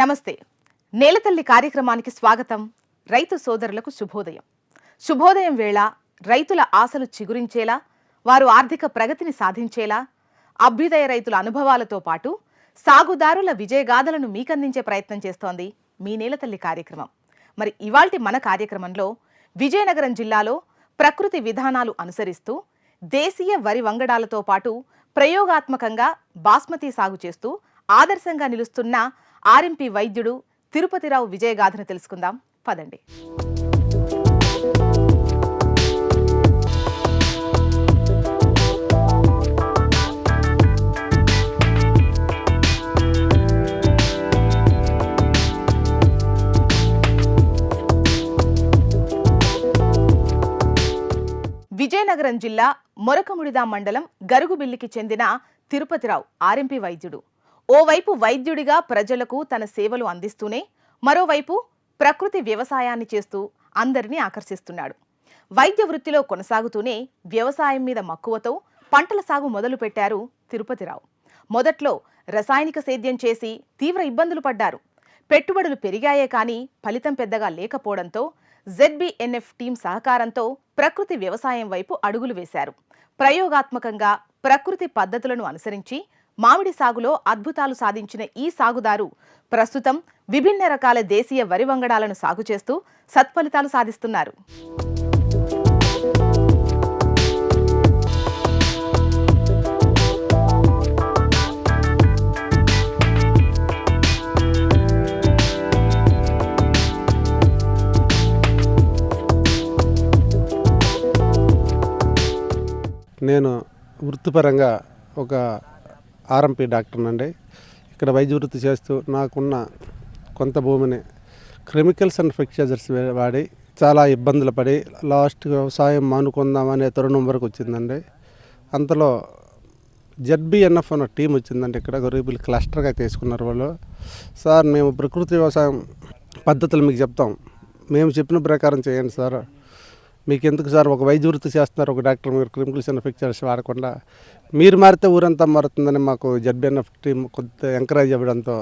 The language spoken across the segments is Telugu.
నమస్తే. నేలతల్లి కార్యక్రమానికి స్వాగతం రైతు సోదరులకు శుభోదయం. శుభోదయం వేళ రైతుల ఆశలు చిగురించేలా వారు ఆర్థిక ప్రగతిని సాధించేలా అభ్యుదయ రైతుల అనుభవాలతో పాటు సాగుదారుల విజయగాథలను మీకందించే ప్రయత్నం చేస్తోంది మీ నేలతల్లి కార్యక్రమం. మరి ఇవాల్టి మన కార్యక్రమంలో విజయనగరం జిల్లాలో ప్రకృతి విధానాలు అనుసరిస్తూ దేశీయ వరి వంగడాలతో పాటు ప్రయోగాత్మకంగా బాస్మతి సాగు చేస్తూ ఆదర్శంగా నిలుస్తున్న ఆర్ఎంపీ వైద్యుడు తిరుపతిరావు విజయగాథను తెలుసుకుందాం. పదండి. విజయనగరం జిల్లా మొరకముడిదా మండలం గరుగుబిల్లికి చెందిన తిరుపతిరావు ఆర్ఎంపీ వైద్యుడు. ఓవైపు వైద్యుడిగా ప్రజలకు తన సేవలు అందిస్తూనే మరోవైపు ప్రకృతి వ్యవసాయాన్ని చేస్తూ అందరినీ ఆకర్షిస్తున్నాడు. వైద్య వృత్తిలో కొనసాగుతూనే వ్యవసాయం మీద మక్కువతో పంటల సాగు మొదలుపెట్టారు తిరుపతిరావు. మొదట్లో రసాయనిక సేద్యం చేసి తీవ్ర ఇబ్బందులు పడ్డారు. పెట్టుబడులు పెరిగాయే కానీ ఫలితం పెద్దగా లేకపోవడంతో జెడ్బిఎన్ఎఫ్ టీం సహకారంతో ప్రకృతి వ్యవసాయం వైపు అడుగులు వేశారు. ప్రయోగాత్మకంగా ప్రకృతి పద్ధతులను అనుసరించి మామిడి సాగులో అద్భుతాలు సాధించిన ఈ సాగుదారు ప్రస్తుతం విభిన్న రకాల దేశీయ వరి వంగడాలను సాగు చేస్తూ సత్ఫలితాలు సాధిస్తున్నారు. నేను వృత్తిపరంగా ఒక ఆర్ఎంపీ డాక్టర్నండి ఇక్కడ వైద్య వృత్తి చేస్తూ నాకున్న కొంత భూమిని కెమికల్స్ అండ్ ఫెక్చర్స్ వాడి చాలా ఇబ్బందులు పడి లాస్ట్ వ్యవసాయం మానుకుందామనే తరుణం వరకు వచ్చిందండి. అంతలో జడ్బిఎన్ఎఫ్ అన్న టీం వచ్చిందండి ఇక్కడ గరీబులు క్లస్టర్గా తీసుకున్నారు వాళ్ళు. సార్ మేము ప్రకృతి వ్యవసాయం పద్ధతులు మీకు చెప్తాం. మేము చెప్పిన ప్రకారం చేయండి సార్. మీకు ఎందుకు సార్? ఒక వైద్య వృత్తి చేస్తున్నారు ఒక డాక్టర్ మీరు క్రిమికల్స్ అండ్ ఫిక్చర్స్ వాడకుండా. మీరు మారితే ఊరంతా మారుతుందని మాకు జడ్బిఎన్ఎఫ్ టీం కొద్దిగా ఎంకరేజ్ అవ్వడంతో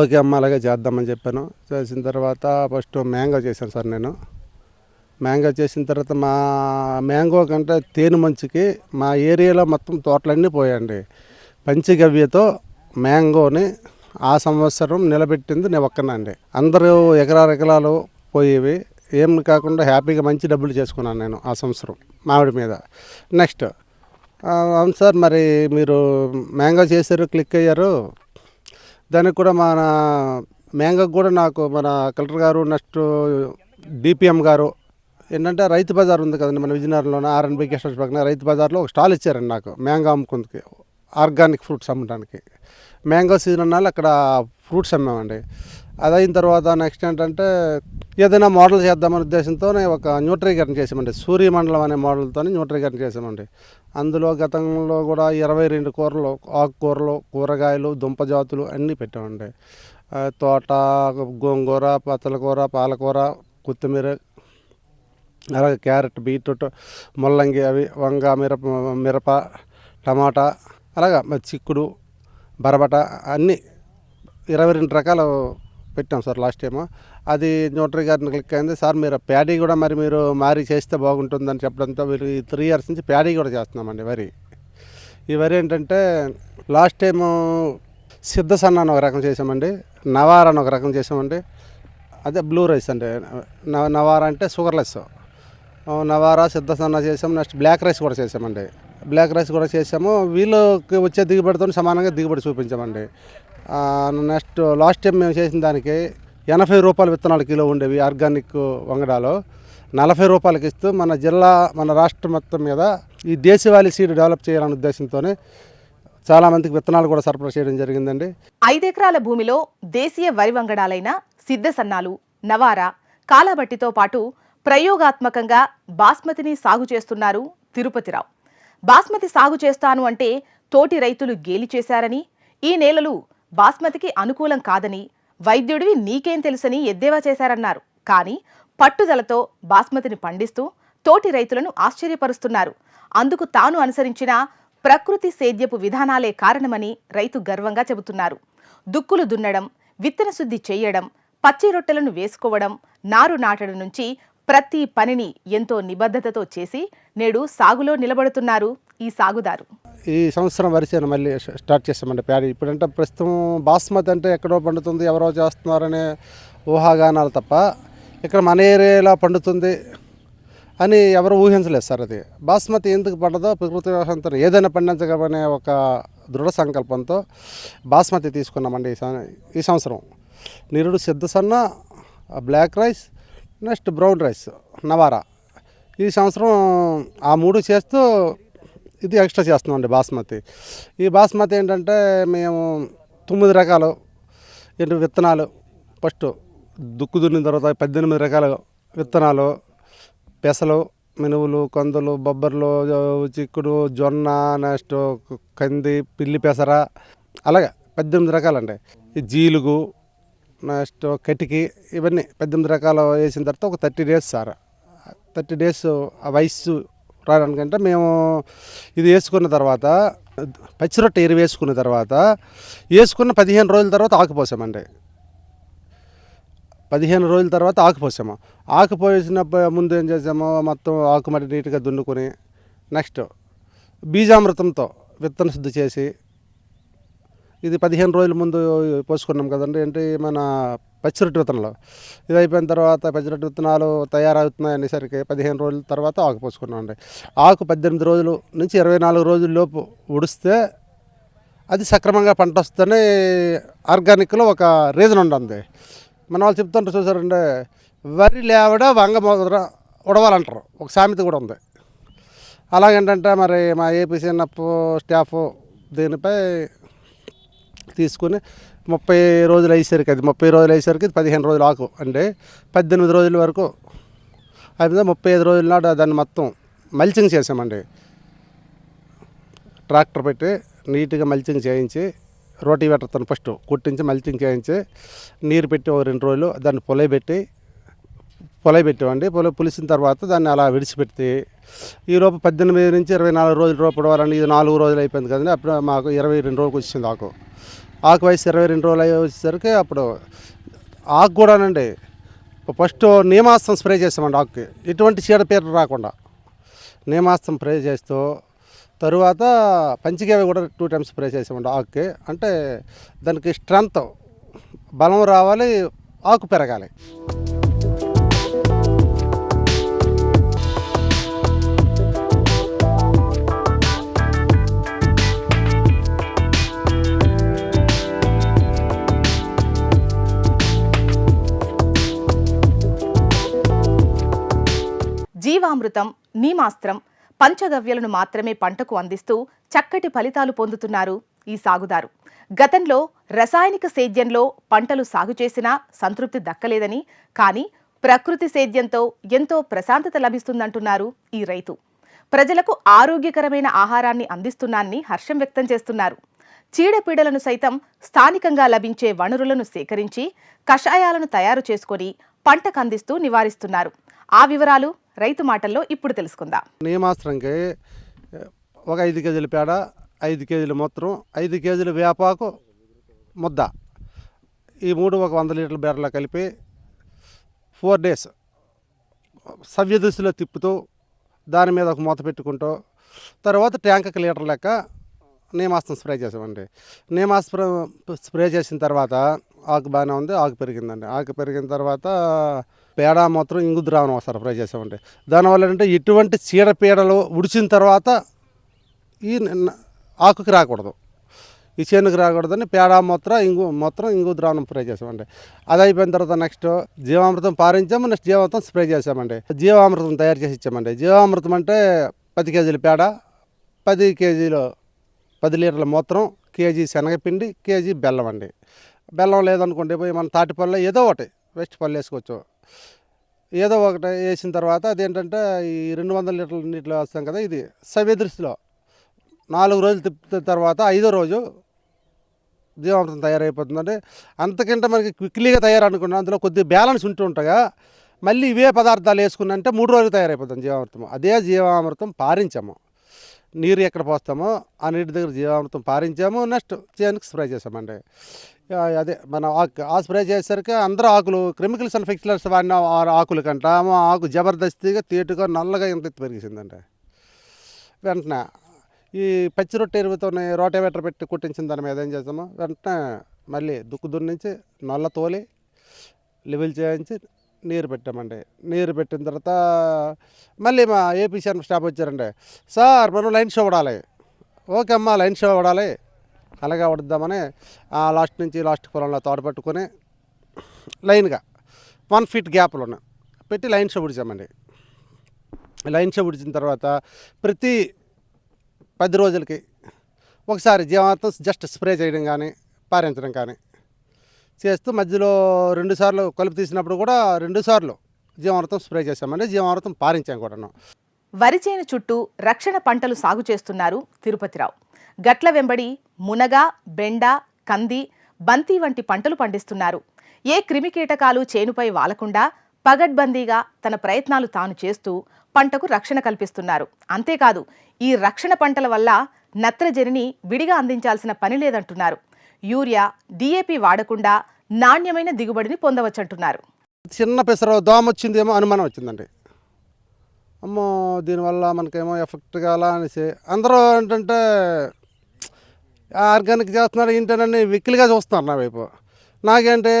ఓకే అమ్మ అలాగే చేద్దామని చెప్పాను. చేసిన తర్వాత ఫస్ట్ మ్యాంగో చేశాను సార్ నేను. మ్యాంగో చేసిన తర్వాత మా మ్యాంగో కంటే తేనె మంచుకి మా ఏరియాలో మొత్తం తోటలన్నీ పోయండి పంచగవ్యతో మ్యాంగోని ఆ సంవత్సరం నిలబెట్టింది నేను ఒక్కనండి అందరూ ఎకరాలు ఎకరాలు పోయేవి. ఏం కాకుండా హ్యాపీగా మంచి డబ్బులు చేసుకున్నాను నేను ఆ సంవత్సరం మామిడి మీద. నెక్స్ట్ అవును సార్ మరి మీరు మ్యాంగో చేశారు క్లిక్ అయ్యారు. దానికి కూడా మన మ్యాంగోకి కూడా నాకు మన కలెక్టర్ గారు నెక్స్ట్ డిపిఎం గారు ఏంటంటే రైతు బజార్ ఉంది కదండి మన విజయనగరంలోనే ఆర్ఎన్బి గెస్ట్ హౌస్ పక్కన రైతు బజార్లో ఒక స్టాల్ ఇచ్చారండి నాకు మ్యాంగో అమ్ముకుందుకి ఆర్గానిక్ ఫ్రూట్స్ అమ్మడానికి. మ్యాంగో సీజన్ అన్నాళ్ళు అక్కడ ఫ్రూట్స్ అమ్మామండి. అది అయిన తర్వాత నెక్స్ట్ ఏంటంటే ఏదైనా మోడల్ చేద్దామనే ఉద్దేశంతో ఒక న్యూట్రీకరణ చేసామండి సూర్యమండలం అనే మోడల్తో న్యూట్రీకరణ చేసామండి అందులో గతంలో కూడా ఇరవై రెండు కూరలు ఆకుకూరలు కూరగాయలు దుంప జాతులు అన్నీ పెట్టామండి. తోట గోంగూర పచ్చలకూర పాలకూర కొత్తిమీర అలాగే క్యారెట్ బీట్రూట్ ముల్లంగి అవి వంగ మిరప మిరప టమాటా అలాగా చిక్కుడు బరబట అన్నీ ఇరవై రెండు రకాలు పెట్టాం సార్ లాస్ట్ టైము. అది న్యూట్రీ గారిని క్లిక్ అయింది సార్ మీరు ప్యాడీ కూడా మరి మీరు మారి చేస్తే బాగుంటుందని చెప్పడంతో మీరు ఈ త్రీ ఇయర్స్ నుంచి ప్యాడీ కూడా చేస్తున్నామండి వరి. ఈ వరి ఏంటంటే లాస్ట్ టైము సిద్ధసన్న అని ఒక రకం చేసామండి నవార అని ఒక రకం చేసామండి. అదే బ్లూ రైస్ అండి నవ నవారా అంటే షుగర్లెస్ నవారా సిద్ధసన్న చేసాం నెక్స్ట్ బ్లాక్ రైస్ కూడా చేసామండి. బ్లాక్ రైస్ కూడా చేసాము వీళ్ళకి వచ్చే దిగుబడితో సమానంగా దిగుబడి చూపించామండి. నెక్స్ట్ లాస్ట్ టైం మేము చేసిన దానికి ఎనభై రూపాయల విత్తనాలు కిలో ఉండేవి ఆర్గానిక్ వంగడాలు. నలభై రూపాయలకి ఇస్తూ మన జిల్లా మన రాష్ట్రం మొత్తం మీద ఈ దేశవాళీ సీడ్ డెవలప్ చేయాలనే ఉద్దేశంతోనే చాలామందికి విత్తనాలు కూడా సరఫరా చేయడం జరిగిందండి. ఐదెకరాల భూమిలో దేశీయ వరి వంగడాలైన సిద్ధసన్నాలు నవారా కాలాబట్టితో పాటు ప్రయోగాత్మకంగా బాస్మతిని సాగు చేస్తున్నారు తిరుపతిరావు. బాస్మతి సాగు చేస్తాను అంటే తోటి రైతులు గేలి చేశారని ఈ నేలలు బాస్మతికి అనుకూలం కాదని వైద్యుడివి నీకేం తెలుసని ఎద్దేవా చేశారన్నారు. కానీ పట్టుదలతో బాస్మతిని పండిస్తూ తోటి రైతులను ఆశ్చర్యపరుస్తున్నారు. అందుకు తాను అనుసరించిన ప్రకృతి సేద్యపు విధానాలే కారణమని రైతు గర్వంగా చెబుతున్నారు. దుక్కులు దున్నడం విత్తన శుద్ధి చేయడం పచ్చి రొట్టెలను వేసుకోవడం నారు నాటడం నుంచి ప్రతి పనిని ఎంతో నిబద్ధతతో చేసి నేడు సాగులో నిలబడుతున్నారు ఈ సాగుదారు. ఈ సంవత్సరం వరిసేను మళ్ళీ స్టార్ట్ చేస్తామండి ప్యాడీ. ఇప్పుడంటే ప్రస్తుతం బాస్మతి అంటే ఎక్కడో పండుతుంది ఎవరో చేస్తున్నారనే ఊహాగానాలు తప్ప ఇక్కడ మన ఏరియాలో పండుతుంది అని ఎవరు ఊహించలేదు సార్ అది. బాస్మతి ఎందుకు పండదో ప్రకృతి వ్యవసాయంతో ఏదైనా పండించగలమనే ఒక దృఢ సంకల్పంతో బాస్మతి తీసుకున్నామండి ఈ సం- ఈ సంవత్సరం. నిరుడు సిద్ధసన్న black rice next brown rice Navara. ఈ సంవత్సరం ఆ మూడు చేస్తూ ఇది ఎక్స్ట్రా చేస్తున్నామండి బాస్మతి. ఈ బాస్మతి ఏంటంటే మేము తొమ్మిది రకాలు ఏంటి విత్తనాలు. ఫస్ట్ దుక్కు దున్నిన తర్వాత పద్దెనిమిది రకాల విత్తనాలు. పెసలు మినువులు కందులు బొబ్బర్లు చిక్కుడు జొన్న నెక్స్ట్ కంది పిల్లి పెసర. అలాగే పద్దెనిమిది రకాలండి. ఈ జీలుగు నెక్స్ట్ కటికి ఇవన్నీ పద్దెనిమిది రకాలు వేసిన తర్వాత ఒక thirty days sir. Thirty days ఆ వయసు రావడానికంటే మేము ఇది వేసుకున్న తర్వాత పచ్చిరొట్ట ఎరువు వేసుకున్న తర్వాత వేసుకున్న పదిహేను రోజుల తర్వాత ఆకుపోసామండి. పదిహేను రోజుల తర్వాత ఆకుపోసాము. ఆకుపోసిన ముందు ఏం చేసాము మొత్తం ఆకు నీట్గా దున్నుకొని నెక్స్ట్ బీజామృతంతో విత్తన శుద్ధి చేసి ఇది పదిహేను రోజుల ముందు పోసుకున్నాం కదండి. ఏంటి మన పచ్చిరొట్టు విత్తనాలు. ఇది అయిపోయిన తర్వాత పచ్చిరొట్టు విత్తనాలు తయారవుతున్నాయి అనేసరికి పదిహేను రోజుల తర్వాత ఆకు పోసుకున్నాం అండి ఆకు పద్దెనిమిది రోజులు నుంచి ఇరవై నాలుగు రోజుల లోపు ఉడిస్తే అది సక్రమంగా పంట వస్తేనే ఆర్గానిక్లో ఒక రీజన్ ఉంటుంది మన వాళ్ళు చెప్తుంటారు చూసారంటే వరి లేవడ వంగ మొదర ఉడవాలంటారు. ఒక సామెత కూడా ఉంది. అలాగేంటంటే మరి మా ఏపీ సిన్నప్ స్టాఫ్ దీనిపై తీసుకుని ముప్పై రోజులు అయ్యేసరికి అది ముప్పై రోజులు అయ్యేసరికి పదిహేను రోజులు ఆకు. అంటే పద్దెనిమిది రోజుల వరకు అయిపోయింది? ముప్పై ఐదు రోజుల నాడు దాన్ని మొత్తం మల్చింగ్ చేసామండి. ట్రాక్టర్ పెట్టి నీట్గా మల్చింగ్ చేయించి రోటీ పెట్టతాను ఫస్ట్ కుట్టించి మల్చింగ్ చేయించి నీరు పెట్టి ఒక రెండు రోజులు దాన్ని పొలై పెట్టి పొలై పెట్టామండి పొలై పులిసిన తర్వాత దాన్ని అలా విడిచిపెట్టి ఈ పద్దెనిమిది నుంచి ఇరవై నాలుగు రోజుల లోపు పడవాలని ఇది నాలుగు రోజులు అయిపోయింది కదండి. అప్పుడు మాకు ఇరవై రెండు రోజులకు వచ్చింది ఆకు. ఆకు వయసు ఇరవై రెండు రోజులు అయ్యి వచ్చేసరికి అప్పుడు ఆకు కూడానండి. ఫస్ట్ నియమాస్తం స్ప్రే చేస్తామండి ఆకుకి. ఎటువంటి చీడపీడ రాకుండా నియమాస్తం స్ప్రే చేస్తూ తరువాత పంచికేవి కూడా టూ టైమ్స్ స్ప్రే చేసామండి ఆకుకి. అంటే దానికి స్ట్రెంత్ బలం రావాలి ఆకు పెరగాలి. జీవామృతం నీమాస్త్రం పంచగవ్యలను మాత్రమే పంటకు అందిస్తూ చక్కటి ఫలితాలు పొందుతున్నారు ఈ సాగుదారు. గతంలో రసాయనిక సేద్యంలో పంటలు సాగు చేసినా సంతృప్తి దక్కలేదని కానీ ప్రకృతి సేద్యంతో ఎంతో ప్రశాంతత లభిస్తుందంటున్నారు ఈ రైతు. ప్రజలకు ఆరోగ్యకరమైన ఆహారాన్ని అందిస్తున్నానని హర్షం వ్యక్తం చేస్తున్నారు. చీడపీడలను సైతం స్థానికంగా లభించే వనరులను సేకరించి కషాయాలను తయారు చేసుకొని పంటకు అందిస్తూ నివారిస్తున్నారు. ఆ వివరాలు రైతు మాటల్లో ఇప్పుడు తెలుసుకుందాం. నియమాస్త్రంకి ఒక ఐదు కేజీల పేడ ఐదు కేజీల మూత్రం ఐదు కేజీల వేపాకు ముద్ద. ఈ మూడు ఒక వంద లీటర్ల బేరలో కలిపి ఫోర్ డేస్ సవ్య తిప్పుతూ దాని మీద ఒక మూత పెట్టుకుంటూ తర్వాత ట్యాంక్కి లీటర్ లెక్క నేమాస్త్రం స్ప్రే చేసామండి. నేమాస్త్రం స్ప్రే చేసిన తర్వాత ఆకు బాగానే ఉంది ఆకు పెరిగిందండి. ఆకు పెరిగిన తర్వాత పేడ మాత్రం ఇంగు ద్రావణం సరఫరా చేసామంటే దానివల్ల ఏంటంటే ఎటువంటి చీడపీడలు ఉడిచిన తర్వాత ఈ ఆకుకి రాకూడదు. ఈ చేనుకి రాకూడదని పేడ మూత్ర ఇంగు మూత్రం ఇంగు ద్రావణం స్ప్రే చేసామండి అది అయిపోయిన తర్వాత నెక్స్ట్ జీవామృతం పారించాము నెక్స్ట్ జీవామృతం స్ప్రే చేసామండి జీవామృతం తయారు చేసి ఇచ్చామండి జీవామృతం అంటే పది కేజీల పేడ పది కేజీలు పది లీటర్ల మూత్రం కేజీ శనగపిండి కేజీ బెల్లం అండి. బెల్లం లేదనుకోండి పోయి మన తాటిపల్లె ఏదో ఒకటి వేస్ట్ పళ్ళు వేసుకోవచ్చు. ఏదో ఒకటి వేసిన తర్వాత అదేంటంటే ఈ రెండు వందల లీటర్ల నీటిలో వేస్తాం కదా ఇది సవ్యదృష్టిలో. నాలుగు రోజులు తిప్పిన తర్వాత ఐదో రోజు జీవామృతం తయారైపోతుందంటే అంతకంటే మనకి క్విక్లీగా తయారనుకున్నాం. అందులో కొద్దిగా బ్యాలెన్స్ ఉంటూ ఉంటగా మళ్ళీ ఇవే పదార్థాలు వేసుకున్నంటే మూడు రోజులు తయారైపోతుంది జీవామృతం. అదే జీవామృతం పారించాము. నీరు ఎక్కడ పోస్తామో ఆ నీటి దగ్గర జీవామృతం పారించాము నెక్స్ట్ చేనుకు స్ప్రే చేసామండి అదే మన ఆకు ఆ స్ప్రే చేసేసరికి అందరూ ఆకులు కెమికల్స్ అండ్ ఫిక్స్లర్స్ వాడిన ఆ ఆకుల కంట ఆకు జబర్దస్తిగా తీటుగా నల్లగా ఇంత పెరిగిందండి వెంటనే ఈ పచ్చి రొట్టె ఎరువుతోనే రోటేవేటర్ పెట్టి కుట్టించిన దాని మీద ఏం చేస్తాము? వెంటనే మళ్ళీ దుక్కు దున్నించి నల్ల తోలి లెవెల్ చేయించి నీరు పెట్టామండి. నీరు పెట్టిన తర్వాత మళ్ళీ మా ఏపీ ఏపీసీఎన్ స్టాఫ్ వచ్చారండి. సార్ మనం లైన్ షో పడాలి. ఓకే అమ్మా లైన్ షో పడాలి. అలాగే పడుద్దామని ఆ లాస్ట్ నుంచి లాస్ట్ పొలంలో తోట పట్టుకొని లైన్గా వన్ ఫీట్ గ్యాప్లో పెట్టి లైన్ షో పిడిచామండి లైన్ షో పిడిచిన తర్వాత ప్రతి పది రోజులకి ఒకసారి జీవామృతం జస్ట్ స్ప్రే చేయడం కానీ పారించడం కానీ చేస్తూ మధ్యలో రెండు సార్లు కలుపు తీసినప్పుడు కూడా రెండు సార్లు జీవామృతం స్ప్రే చేసామండి జీవామృతం పారించాం కూడాను. వరి చేను చుట్టూ రక్షణ పంటలు సాగు చేస్తున్నారు తిరుపతిరావు. గట్ల వెంబడి మునగ బెండ కంది బంతి వంటి పంటలు పండిస్తున్నారు. ఏ క్రిమికీటకాలు చేనుపై వాలకుండా పగడ్బందీగా తన ప్రయత్నాలు తాను చేస్తూ పంటకు రక్షణ కల్పిస్తున్నారు. అంతేకాదు ఈ రక్షణ పంటల వల్ల నత్రజనిని విడిగా అందించాల్సిన పని లేదంటున్నారు. యూరియా డిఏపి వాడకుండా నాణ్యమైన దిగుబడిని పొందవచ్చంటున్నారు. చిన్న పెసర దోమ వచ్చిందేమో అనుమానం వచ్చిందండి. అమ్మో దీనివల్ల మనకేమో ఎఫెక్ట్ కాలా అనేసి అందరూ ఏంటంటే ఆర్గానిక్ చేస్తున్నాడు ఏంటనని వెక్కిలిగా చూస్తున్నారు నా వైపు. నాకేంటి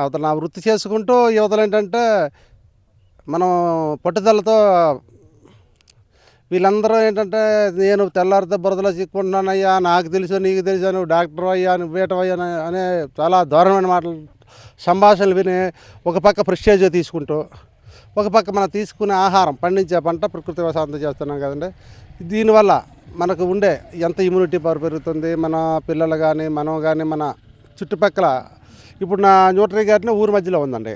అవతల నా వృత్తి చేసుకుంటూ యువతలు ఏంటంటే మనం పట్టుదలతో వీళ్ళందరూ ఏంటంటే నేను తెల్లారితే బురదలో చిక్కుంటున్నానయ్యా నాకు తెలుసు నీకు తెలుసు నువ్వు డాక్టర్ అయ్యా నువ్వు వేటవయ్యా అనే చాలా దారుణమైన మాటలు సంభాషణలు విని ఒక పక్క ప్రిస్టేజ్ తీసుకుంటూ ఒక పక్క మనం తీసుకునే ఆహారం పండించే పంట ప్రకృతి వ్యవసాయంతో చేస్తున్నాం కదండి. దీనివల్ల మనకు ఉండే ఎంత ఇమ్యూనిటీ పవర్ పెరుగుతుంది మన పిల్లలు కానీ మనం కానీ మన చుట్టుపక్కల ఇప్పుడు నా న్యూట్రీ గార్డెన్ ఊరి మధ్యలో ఉందండి.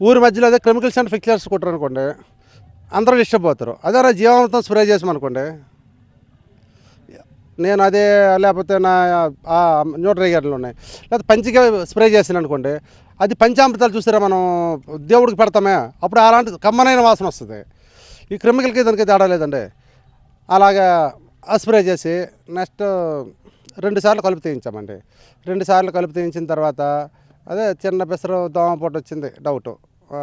ఊరి మధ్యలో అదే కెమికల్స్ అండ్ ఫిక్చర్స్ కొట్టరు అనుకోండి అందరూ డిస్టర్బ్ అవుతారు అదే నా జీవామృతం స్ప్రే చేసామనుకోండి నేను అదే లేకపోతే నా ఆ న్యూట్రీ గార్డెన్లు ఉన్నాయి. లేకపోతే పంచిక స్ప్రే చేసాను అనుకోండి. అది పంచామృతాలు చూసారా మనం? దేవుడికి పెడతామే. అప్పుడు అలాంటి కమ్మనైన వాసన వస్తుంది. ఈ కెమికల్కి దానికి తేడా లేదండి. అలాగా ఆ స్ప్రే చేసి నెక్స్ట్ రెండు సార్లు కలుపు తీయించామండి. రెండు సార్లు కలుపు తీయించిన తర్వాత అదే చిన్న పెసరు దోమపోటు వచ్చింది డౌట్.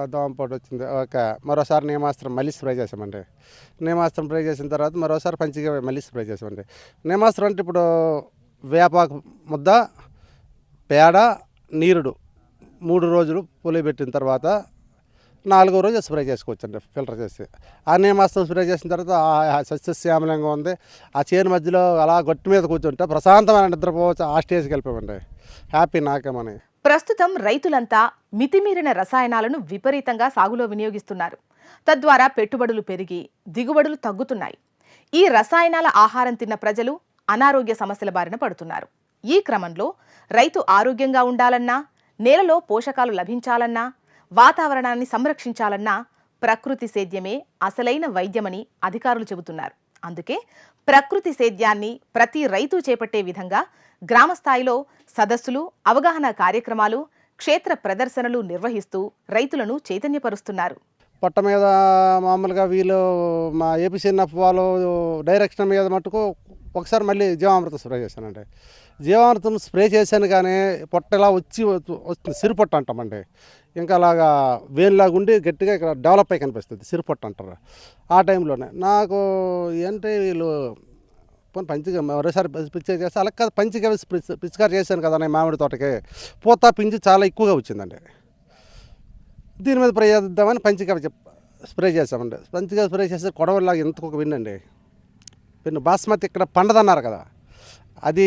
దోమపోటు వచ్చింది. ఓకే. మరోసారి నియమాస్త్రం మళ్ళీ స్ప్రే చేసామండి. నియమాస్త్రం స్ప్రే చేసిన తర్వాత మరోసారి పంచిగా మళ్ళీ స్ప్రే చేసామండి. నియమాస్త్రం అంటే ఇప్పుడు వేపాకు ముద్ద పేడ నీరుడు మూడు రోజులు పులియబెట్టిన తర్వాత నాలుగో రోజు స్ప్రే చేసుకోవచ్చండి ఫిల్టర్ చేసి. ఆ నియమాస్త్రం స్ప్రే చేసిన తర్వాత ఆ సస్యశ్యామలంగా ఉంది. ఆ చేను మధ్యలో అలా గొట్టు మీద కూర్చుంటే ప్రశాంతమైన నిద్రపోవచ్చు ఆ స్టేజ్కి వెళ్ళిపోమండి హ్యాపీ నాకేమని ప్రస్తుతం రైతులంతా మితిమీరిన రసాయనాలను విపరీతంగా సాగులో వినియోగిస్తున్నారు. తద్వారా పెట్టుబడులు పెరిగి దిగుబడులు తగ్గుతున్నాయి. ఈ రసాయనాల ఆహారం తిన్న ప్రజలు అనారోగ్య సమస్యల బారిన పడుతున్నారు. ఈ క్రమంలో రైతు ఆరోగ్యంగా ఉండాలన్నా నేలలో పోషకాలు లభించాలన్నా వాతావరణాన్ని సంరక్షించాలన్నా ప్రకృతి సేద్యమే అసలైన వైద్యమని అధికారులు చెబుతున్నారు. అందుకే ప్రకృతి సేద్యాన్ని ప్రతి రైతు చేపట్టే విధంగా గ్రామ స్థాయిలో సదస్సులు అవగాహన కార్యక్రమాలు క్షేత్ర ప్రదర్శనలు నిర్వహిస్తూ రైతులను చైతన్యపరుస్తున్నారు. పొట్ట మీద మామూలుగా వీళ్ళు మా ఏపీ సిన్నప్ వాళ్ళు డైరెక్షన్ మీద మటుకు ఒకసారి మళ్ళీ జీవామృతం స్ప్రే చేశానండి జీవామృతం స్ప్రే చేశాను కానీ పొట్ట ఇలా వచ్చి వస్తుంది సిరిపొట్ట అంటామండి ఇంకా అలాగా వేలులాగా ఉండి గట్టిగా ఇక్కడ డెవలప్ అయి కనిపిస్తుంది సిరిపొట్ట అంటారు. ఆ టైంలోనే నాకు ఏంటి వీళ్ళు పోనీ పంచిగా మరోసారి పిచ్చికారు చేస్తే అలా కాదు పంచిగా పిచ్చికారు చేశాను కదా నేను మామిడి తోటకి. పూత పింజి చాలా ఎక్కువగా వచ్చిందండి. దీని మీద స్ప్రే చేద్దామని పంచిక చెప్ స్ప్రే చేసామండి పంచిక స్ప్రే చేస్తే కొడవలాగా ఇంతకు ఒక విన్నండి? విన్ను బాస్మతి ఇక్కడ పండదన్నారు కదా. అది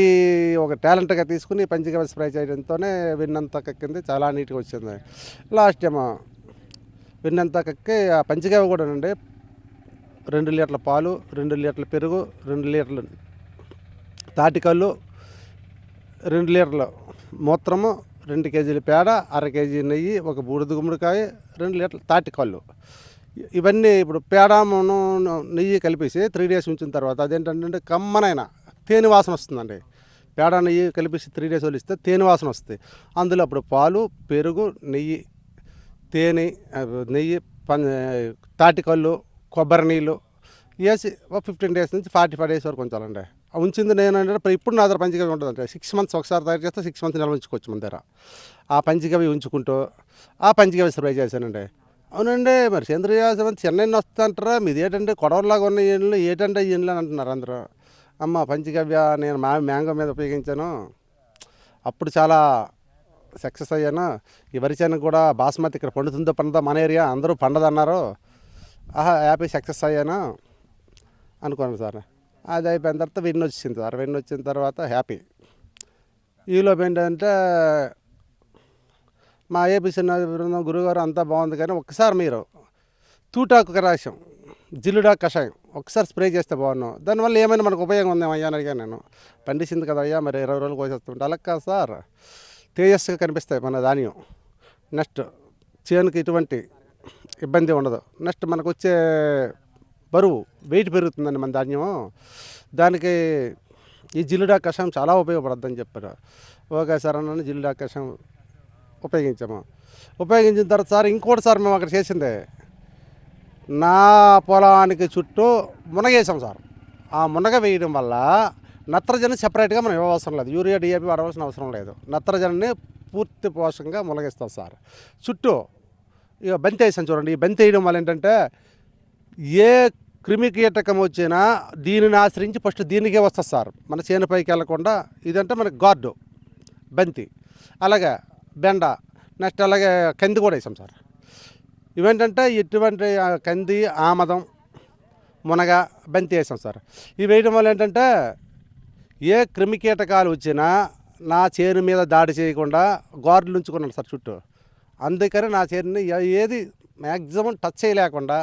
ఒక టాలెంట్గా తీసుకుని పంచిక స్ప్రే చేయడంతోనే విన్నంత కక్కింది చాలా నీట్గా వచ్చింది. లాస్ట్ ఏమో విన్నంత కక్కి ఆ పంచిక కూడా అండి రెండు లీటర్ల పాలు రెండు లీటర్ల పెరుగు రెండు లీటర్లు తాటికల్లు రెండు లీటర్ల మూత్రము రెండు కేజీల పేడ అర కేజీ నెయ్యి ఒక బూడిద గుమ్మడికాయ రెండు లీటర్ల తాటికల్లు ఇవన్నీ ఇప్పుడు పేడ నెయ్యి కలిపేసి త్రీ డేస్ ఉంచిన తర్వాత అదేంటంటే కమ్మనైన తేనె వాసన వస్తుందండి. పేడ నెయ్యి కలిపేసి త్రీ డేస్ వదిలిస్తే తేనె వాసన వస్తుంది. అందులో అప్పుడు పాలు పెరుగు నెయ్యి తేనె నెయ్యి పం తాటికల్లు కొబ్బరి నీళ్ళు. వేసి ఒక ఫిఫ్టీన్ డేస్ నుంచి ఫార్టీ ఫైవ్ డేస్ వరకు ఉంచాలండి. ఉంచింది నేను అంటే ఇప్పుడు నా దగ్గర పంచగవి ఉంటుందంటే సిక్స్ మంత్స్ ఒకసారి తయారు చేస్తే సిక్స్ మంత్స్ నెల ఉంచుకోవచ్చు మన దగ్గర. ఆ పంచగవి ఉంచుకుంటూ ఆ పంచగవి స్ప్రే చేశానండి. అవునండి మరి సేంద్రియ వ్యవసాయం చెన్నై వస్తుంటారా? మీది ఏంటంటే కొడవలాగా ఉన్న ఇండ్లు ఏంటంటే ఈ అని అంటున్నారు అందరూ. అమ్మ పంచగవ్య నేను మా మ్యాంగో మీద ఉపయోగించాను. అప్పుడు చాలా సక్సెస్ అయ్యాను. ఈ వరి చేను కూడా బాస్మతి ఇక్కడ పండుతుందో పండుదో మన ఏరియా అందరూ పండదన్నారు. ఆహా హ్యాపీ సక్సెస్ అయ్యాను? అనుకున్నాను సార్. అది అయిపోయిన తర్వాత విన్ వచ్చింది సార్. విన్ వచ్చిన తర్వాత హ్యాపీ. ఈలోపు ఏంటంటే మా ఏపీ చిన్న బృందం గురుగారు అంతా బాగుంది కానీ ఒక్కసారి మీరు తూటాకు కషాయం జిల్లుడా కషాయం ఒకసారి స్ప్రే చేస్తే బాగున్నాం. దానివల్ల ఏమైనా మనకు ఉపయోగం ఉందేమో అయ్యా అని అడిగాను నేను. పండించింది కదా అయ్యా మరి ఇరవై రోజులు కోసేస్తుంటే అలా కాదు సార్. తేజస్సుగా కనిపిస్తాయి మన ధాన్యం. నెక్స్ట్ చేనుకి ఇటువంటి ఇబ్బంది ఉండదు. నెక్స్ట్ మనకు వచ్చే బరువు వెయిట్ పెరుగుతుందండి మన ధాన్యం. దానికి ఈ జిల్లుడా కషాయం చాలా ఉపయోగపడుతుందని చెప్పారు. ఓకే సార్ అన్న జిల్లుడా కషాయం ఉపయోగించాము. ఉపయోగించిన తర్వాత సార్ ఇంకోటి సార్ మేము అక్కడ చేసిందే. నా పొలానికి చుట్టూ మునగేసాం సార్. ఆ మునగ వేయడం వల్ల నత్రజని సెపరేట్గా మనం ఇవ్వవసరం లేదు. యూరియా డిఏపి వాడవలసిన అవసరం లేదు. నత్రజనిని పూర్తి పోషకంగా మునగిస్తాం సార్. చుట్టూ ఇక బంతి వేసాం చూడండి. ఈ బంతి వేయడం వల్ల ఏంటంటే ఏ క్రిమి కీటకం వచ్చినా దీనిని ఆశ్రయించి ఫస్ట్ దీనికే వస్తుంది సార్. మన చేనుపైకి వెళ్ళకుండా ఇదంటే మనకి గార్డు బంతి అలాగే బెండ నెక్స్ట్ అలాగే కంది కూడా వేసాం సార్. ఇవేంటంటే ఎటువంటి కంది ఆమదం మునగ బంతి వేసాం సార్. ఇవి వేయడం వల్ల ఏంటంటే ఏ క్రిమి కీటకాలు వచ్చినా నా చేను మీద దాడి చేయకుండా గార్డులు ఉంచుకున్నాను సార్ చుట్టూ. అందుకని నా చేరిని ఏది మ్యాక్సిమం టచ్ చేయలేకుండా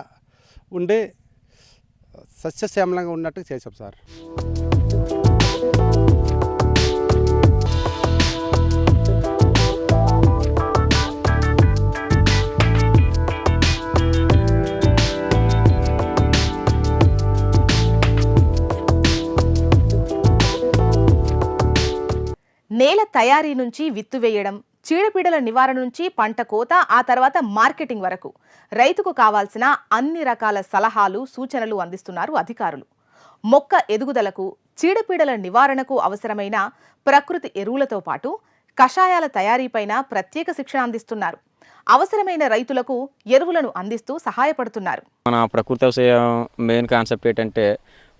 ఉండి సస్యశ్యామలంగా ఉన్నట్టు చేసాం సార్. నేల తయారీ నుంచి విత్తు వేయడం చీడపీడల నివారణ నుంచి పంట కోత ఆ తర్వాత మార్కెటింగ్ వరకు. రైతుకు కావాల్సిన అన్ని రకాల సలహాలు సూచనలు అందిస్తున్నారు అధికారులు. మొక్క ఎదుగుదలకు చీడపీడల నివారణకు అవసరమైన ప్రకృతి ఎరువులతో పాటు కషాయాల తయారీపైన ప్రత్యేక శిక్షణ అందిస్తున్నారు. అవసరమైన రైతులకు ఎరువులను అందిస్తూ సహాయపడుతున్నారు. మన ప్రకృతి వ్యవసాయం మెయిన్ కాన్సెప్ట్ ఏంటంటే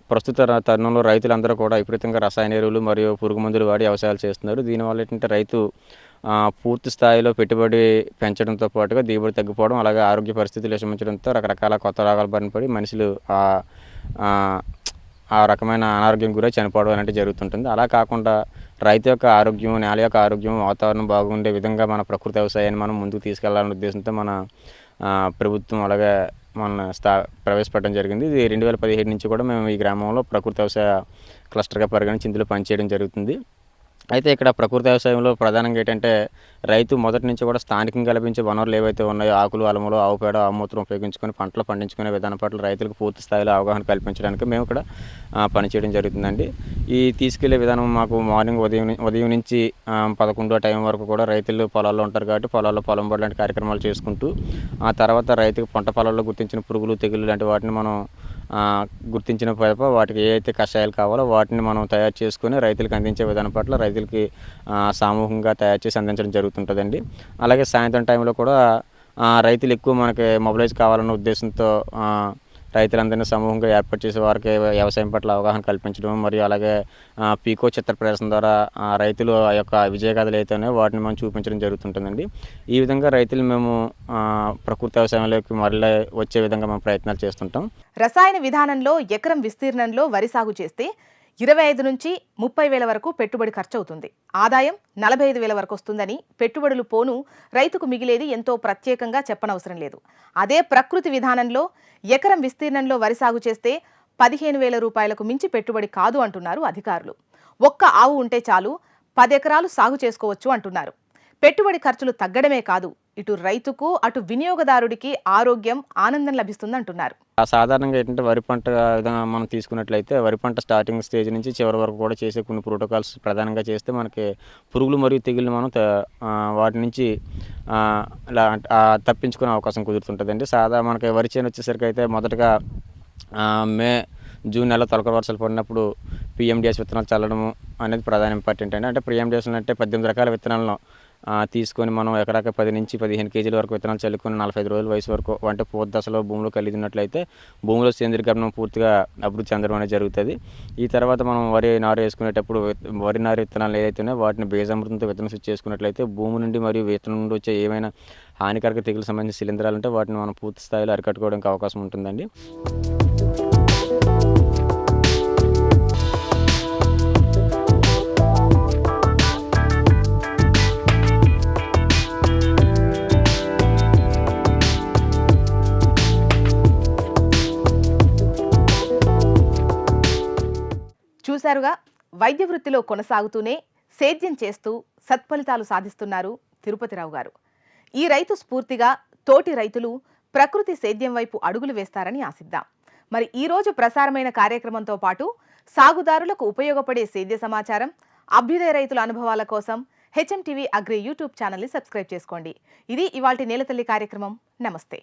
ప్రస్తుత తరుణంలో రైతులందరూ కూడా విపరీతంగా రసాయన ఎరువులు మరియు పురుగు మందులు వాడి వ్యవసాయాలు చేస్తున్నారు. దీనివల్ల ఏంటంటే రైతు పూర్తి స్థాయిలో పెట్టుబడి పెంచడంతో పాటుగా దిగుబడి తగ్గిపోవడం అలాగే ఆరోగ్య పరిస్థితులు విషమించడంతో రకరకాల కొత్త రోగాలు బారినపడి మనుషులు ఆ రకమైన అనారోగ్యం గురై చనిపోవడం అనేది జరుగుతుంటుంది. అలా కాకుండా రైతు యొక్క ఆరోగ్యం నేల యొక్క ఆరోగ్యం వాతావరణం బాగుండే విధంగా మన ప్రకృతి వ్యవసాయాన్ని మనం ముందుకు తీసుకెళ్ళాలనే ఉద్దేశంతో మన ప్రభుత్వం అలాగే మన స్థా ప్రవేశపెట్టడం జరిగింది. ఇది రెండు వేల పదిహేడు నుంచి కూడా మేము ఈ గ్రామంలో ప్రకృతి వ్యవసాయ క్లస్టర్గా పరిగణించి ఇందులో పనిచేయడం జరుగుతుంది. అయితే ఇక్కడ ప్రకృతి వ్యవసాయంలో ప్రధానంగా ఏంటంటే రైతు మొదటి నుంచి కూడా స్థానికంగా లభించే వనరులు ఏవైతే ఉన్నాయో ఆకులు అలములు ఆవు పేడ ఆమూత్రం ఉపయోగించుకొని పంటలు పండించుకునే విధానం పట్ల రైతులకు పూర్తి స్థాయిలో అవగాహన కల్పించడానికి మేము ఇక్కడ పనిచేయడం జరుగుతుందండి. ఈ తీసుకెళ్ళే విధానం మాకు మార్నింగ్ ఉదయం ఉదయం నుంచి పదకొండో టైం వరకు కూడా రైతులు పొలాల్లో ఉంటారు కాబట్టి పొలాల్లో పొలం పడి లాంటి కార్యక్రమాలు చేసుకుంటూ ఆ తర్వాత రైతుకు పంట పొలాల్లో గుర్తించిన పురుగులు తెగులు లాంటి వాటిని మనం గుర్తించిన పిదప వాటికి ఏ అయితే కషాయాలు కావాలో వాటిని మనం తయారు చేసుకుని రైతులకు అందించే విధానం పట్ల రైతులకి సామూహికంగా తయారు చేసి అందించడం జరుగుతుంటుందండి. అలాగే సాయంత్రం టైంలో కూడా రైతులు ఎక్కువ మనకి మొబిలైజ్ కావాలన్న ఉద్దేశంతో రైతులందరినీ సమూహంగా ఏర్పాటు చేసే వారికి వ్యవసాయం పట్ల అవగాహన కల్పించడం మరియు అలాగే పీకో చిత్ర ప్రదర్శన ద్వారా రైతులు ఆ యొక్క విజయగాథలు అయితేనే వాటిని మనం చూపించడం జరుగుతుంటుందండి. ఈ విధంగా రైతులు మేము ప్రకృతి వ్యవసాయంలోకి మరలి వచ్చే విధంగా మేము ప్రయత్నాలు చేస్తుంటాం. రసాయన విధానంలో ఎకరం విస్తీర్ణంలో వరి సాగు చేస్తే ఇరవై ఐదు నుంచి ముప్పై వేల వరకు పెట్టుబడి ఖర్చు అవుతుంది ఆదాయం నలభై ఐదు వేల వరకు వస్తుందని పెట్టుబడులు పోను రైతుకు మిగిలేది ఎంతో ప్రత్యేకంగా చెప్పనవసరం లేదు. అదే ప్రకృతి విధానంలో ఎకరం విస్తీర్ణంలో వరి సాగు చేస్తే పదిహేను వేల రూపాయలకు మించి పెట్టుబడి కాదు అంటున్నారు అధికారులు. ఒక్క ఆవు ఉంటే చాలు పది ఎకరాలు సాగు చేసుకోవచ్చు అంటున్నారు. పెట్టుబడి ఖర్చులు తగ్గడమే కాదు ఇటు రైతుకు అటు వినియోగదారుడికి ఆరోగ్యం ఆనందం లభిస్తుంది అంటున్నారు సాధారణంగా ఏంటంటే వరి పంట విధంగా మనం తీసుకున్నట్లయితే వరి పంట స్టార్టింగ్ స్టేజ్ నుంచి చివరి వరకు కూడా చేసే కొన్ని ప్రోటోకాల్స్ ప్రధానంగా చేస్తే మనకి పురుగులు మరియు తెగులు మనం వాటి నుంచి తప్పించుకునే అవకాశం కుదురుతుంటుందండి. సాదా మనకి వరి చేను వచ్చేసరికి అయితే మొదటగా మే జూన్ నెల తొలక వర్షాలు పడినప్పుడు పిఎండిఎస్ విత్తనాలు చల్లడము అనేది ప్రధాన ఇంపార్టెంట్ అండి. అంటే పిఎండిఎస్ అంటే పద్దెనిమిది రకాల విత్తనాలను తీసుకొని మనం ఎకరాకి పది నుంచి పదిహేను కేజీల వరకు విత్తనాలు చల్లుకొని నలభై ఐదు రోజుల వయసు వరకు అంటే పూర్తి దశలో భూమిలో కలిగినట్లయితే భూమిలో సేంద్రీకరణం పూర్తిగా అభివృద్ధి చెందడం అనేది జరుగుతుంది. ఈ తర్వాత మనం వరి నారు వేసుకునేటప్పుడు వరి నారు విత్తనాలు ఏదైతే ఉన్నాయో వాటిని బీజామృతంతో విత్తనం స్విచ్ చేసుకున్నట్లయితే భూమి నుండి మరియు విత్తనం నుండి వచ్చే ఏమైనా హానికరక తెగులు సంబంధించిన శిలీంధ్రాలు ఉంటే వాటిని మనం పూర్తి స్థాయిలో అరికట్టుకోవడానికి అవకాశం ఉంటుందండి. చూశారుగా వైద్య వృత్తిలో కొనసాగుతూనే సేద్యం చేస్తూ సత్ఫలితాలు సాధిస్తున్నారు తిరుపతిరావు గారు. ఈ రైతు స్ఫూర్తిగా తోటి రైతులు ప్రకృతి సేద్యం వైపు అడుగులు వేస్తారని ఆశిద్దాం. మరి ఈ రోజు ప్రసారమైన కార్యక్రమంతో పాటు సాగుదారులకు ఉపయోగపడే సేద్య సమాచారం అభ్యుదయ రైతుల అనుభవాల కోసం హెచ్ఎం టీవీ అగ్రి యూట్యూబ్ ఛానల్ని సబ్స్క్రైబ్ చేసుకోండి. ఇది ఇవాల్టి నేలతల్లి కార్యక్రమం. నమస్తే.